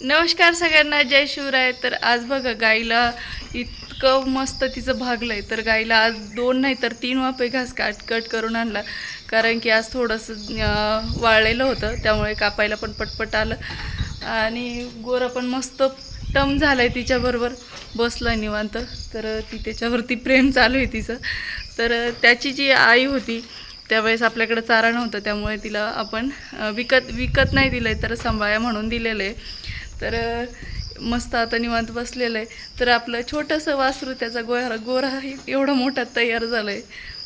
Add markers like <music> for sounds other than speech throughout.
नमस्कार सगळ्यांना जय शिवराय. तर आज बघा गाईला इतकं मस्त तिचं भागलंय. तर गाईला आज दोन नाही तर तीन वाफे घास काट कट करून आणला. कारण की आज थोडंसं वाळलेलं होतं. त्यामुळे कापायला पण पटपट आलं. आणि गोरं पण मस्त टम झालं आहे तिच्याबरोबर. बसलं निवांत. तर ती त्याच्यावरती प्रेम चालू आहे तिचं. तर त्याची जी आई होती त्यावेळेस आपल्याकडे चारा नव्हतं. त्यामुळे तिला आपण विकत विकत नाही दिलं आहे तर सांभाळ्या म्हणून दिलेलं आहे. तर मस्त आता निवांत बसलेलं आहे. तर आपलं छोटंसं वासरू त्याचा गोरा गोरा एवढा मोठा तयार झाला आहे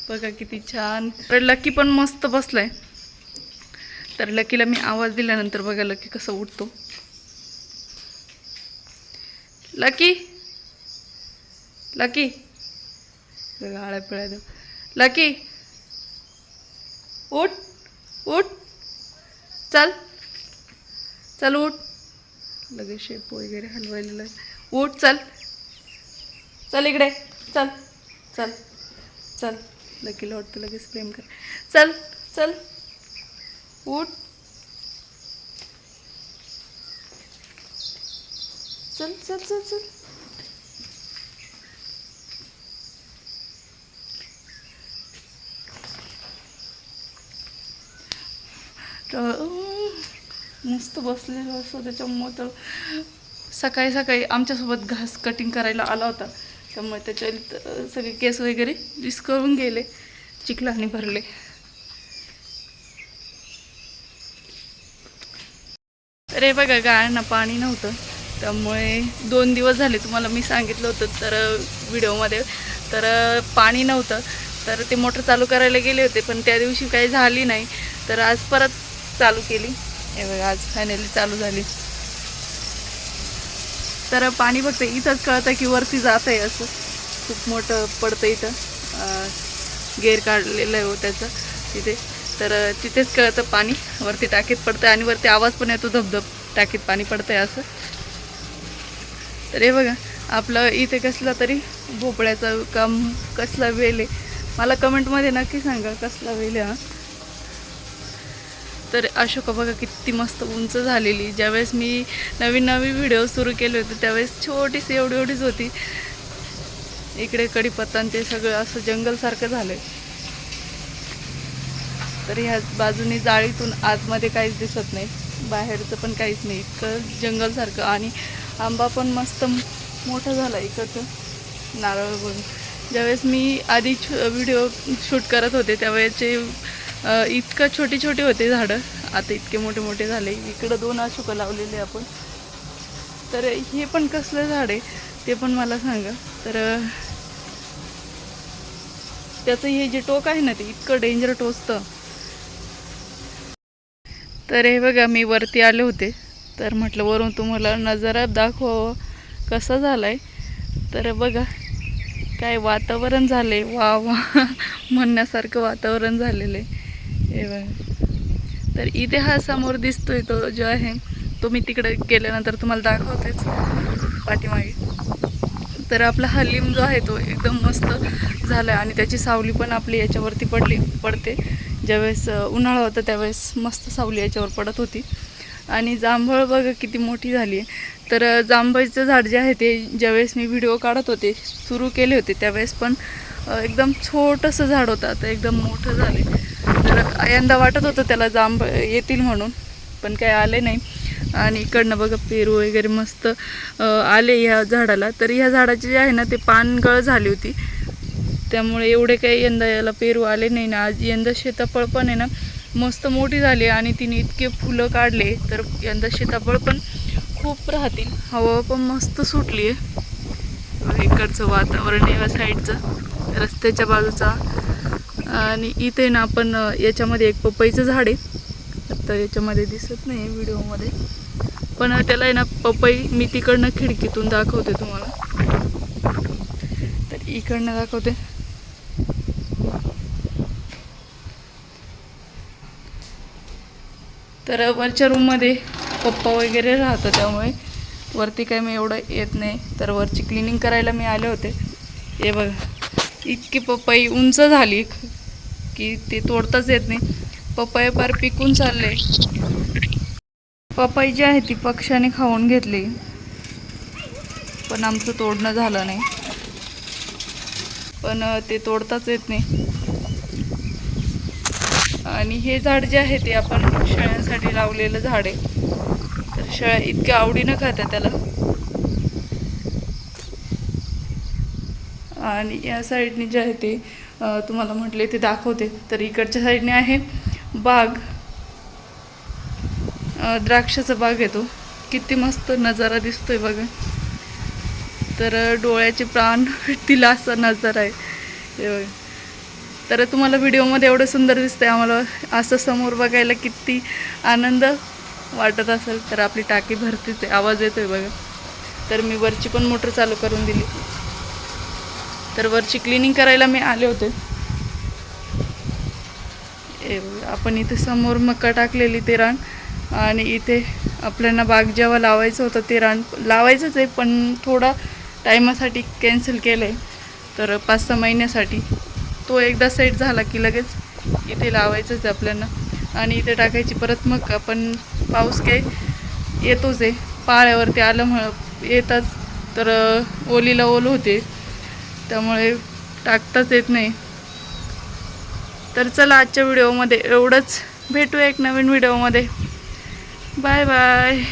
बघा किती छान. तर लकी पण मस्त बसलाय. तर लकीला मी आवाज दिल्यानंतर बघा लकी कसं उठतो. लकी! लकी! बघा आळ्या पिळ्या देऊ लकी! उठ! उठ! चल. चल उठ. लगेच शेप वगैरे हलवायला लाग- उठ चल. चल इकडे. चल. चल. चल. लकीला वाटतं लगेच प्रेम कर. चल. चल. उठ. चल चल चल चल. तर मस्त बसलेलं असतो त्याच्यामुळं तर सकाळी सकाळी आमच्यासोबत घास कटिंग करायला आला होता. त्यामुळे त्याच्या सगळे केस वगैरे विस्कळून गेले. चिखलाने भरले. अरे बघा गाळ्यांना पाणी नव्हतं. त्यामुळे दोन दिवस झाले तुम्हाला मी सांगितलं होतं तर व्हिडिओमध्ये तर पाणी नव्हतं. तर ते मोटर चालू करायला गेले होते पण त्या दिवशी काही झाली नाही. तर आज परत चालू केली. हे बघा आज फायनली चालू झाली. तर पाणी फक्त इथंच कळतं की वरती जात आहे असं. खूप मोठं पडतं इथं. गेर काढलेलं आहे हो त्याचं तिथे. तर तिथेच कळतं पाणी. वरती टाकीत पडतं आणि वरती आवाज पण येतो धबधब. टाकीत पाणी पडतं आहे असं. तर हे बघा आपलं इथे कसला तरी भोपळ्याचं काम कसला वेल आहे. मला कमेंटमध्ये नक्की सांगा कसला वेल आहे हा. तर अशोका बघा किती मस्त उंच झालेली. ज्यावेळेस मी नवीन नवीन व्हिडिओ सुरू केले होते त्यावेळेस छोटीशी एवढी एवढीच होती. इकडे कडीपत्तांचे ते सगळं असं जंगलसारखं झालंय. तर ह्या बाजूने जाळीतून आतमध्ये काहीच दिसत नाही. बाहेरचं पण काहीच नाही. इतकं जंगलसारखं आणि आंबा पण मस्त मोठा झाला इकडचं. नारळ बघून. ज्यावेळेस मी आधी व्हिडिओ शूट करत होते त्यावेळेचे इतकं छोटी छोटी होते झाडं. आता इतके मोठे मोठे झाले. इकडं दोन अशोक लावलेले आपण. तर हे पण कसलं झाड आहे ते पण मला सांगा. तर त्याचं हे जे टोक आहे ना ते इतकं डेंजर टोचतं. तर हे बघा मी वरती आले होते. तर म्हटलं वरून तुम्हाला नजारा दाखवावं कसा आहे तर बघा काय वातावरण झाले वा वा. <laughs> म्हणण्यासारखं वातावरण झालेलं आहे. हे तर इथे हा समोर दिसतोय तो जो आहे तो मी तिकडे गेल्यानंतर तुम्हाला दाखवतेच पाठीमागे. तर आपला हा लिंब जो आहे तो एकदम मस्त झाला आणि त्याची सावली पण आपली याच्यावरती पडली पडते. ज्यावेळेस उन्हाळा होता त्यावेळेस मस्त सावली याच्यावर पडत होती. आणि जांभळ बघा किती मोठी झाली आहे. तर जांभळीचं झाड जे आहे ते ज्यावेळेस मी व्हिडिओ काढत होते सुरू केले होते त्यावेळेस पण एकदम छोटंसं झाड होतं. आता एकदम मोठं झालं तर यंदा वाटत होतं त्याला जांभ येतील म्हणून पण काही आले नाही. आणि इकडनं बघा पेरू वगैरे मस्त आले ह्या झाडाला. तर ह्या झाडाची जे आहे ना ते पानगळ झाली होती. त्यामुळे एवढे काही यंदा याला पेरू आले नाही. ना आज यंदा शेताफळ पण आहे ना मस्त मोठी झाली. आणि तिने इतके फुलं काढले तर यंदा शेताफळ पण खूप राहतील. हवा पण मस्त सुटली आहे इकडचं वातावरण या साईडचं. रस्त्याच्या बाजूचा आणि इथे ना आपण याच्यामध्ये एक पपईचं झाड आहे. तर याच्यामध्ये दिसत नाही व्हिडिओमध्ये. पण त्याला आहे ना पपई मी तिकडनं खिडकीतून दाखवते तुम्हाला. तर इकडनं दाखवते. तर वरच्या रूममध्ये पप्पा वगैरे राहतं त्यामुळे वरती काय मी एवढं येत नाही. तर वरची क्लिनिंग करायला मी आले होते. हे बघा इतकी पपई उंच झाली. की ते तोडताच येत नाही. पपया पार पिकून चालले. पपई जी आहे ती पक्ष्याने खाऊन घेतली. पण आमचं तोडणं झालं नाही. पण ते तोडताच येत नाही. आणि हे झाड जे आहे ते आपण शेळ्यांसाठी लावलेलं झाड आहे. तर शेळ्या इतक्या आवडीनं खातात त्याला. आणि या साईडने जे आहे ते तुम्हाला म्हटले ते दाखवते. तर इकडच्या साईडने आहे बाग. द्राक्षाचा बाग येतो किती मस्त नजारा दिसतोय बघा. तर डोळ्याचे प्राण <laughs> तिला असा नजारा आहे. तर तुम्हाला व्हिडिओमध्ये एवढं सुंदर दिसतंय. आम्हाला असं समोर बघायला किती आनंद वाटत असेल तर आपली टाकी भरतीच आहे. आवाज येतोय बघा. तर मी वरची पण मोटर चालू करून दिली. तर वरची क्लिनिंग करायला मी आले होते. आपण इथे समोर मका टाकलेली ते रान आणि इथे आपल्याला बाग जेव्हा लावायचं होतं ते रान लावायचंच आहे पण थोडा टायमासाठी कॅन्सल केलं आहे तर पाच सहा महिन्यासाठी. तो एकदा सेट झाला की लगेच इथे लावायचंच आहे आपल्याला. आणि इथे टाकायची परत मग आपण पाऊस काही येतोच आहे. पाळ्यावरती आलं म्हण येतात. तर ओलीला ओल होते. त्यामुळे टाकताच येत नाही. तर चला आजच्या व्हिडिओमध्ये एवढंच. भेटूया एक नवीन व्हिडिओमध्ये. Bye bye.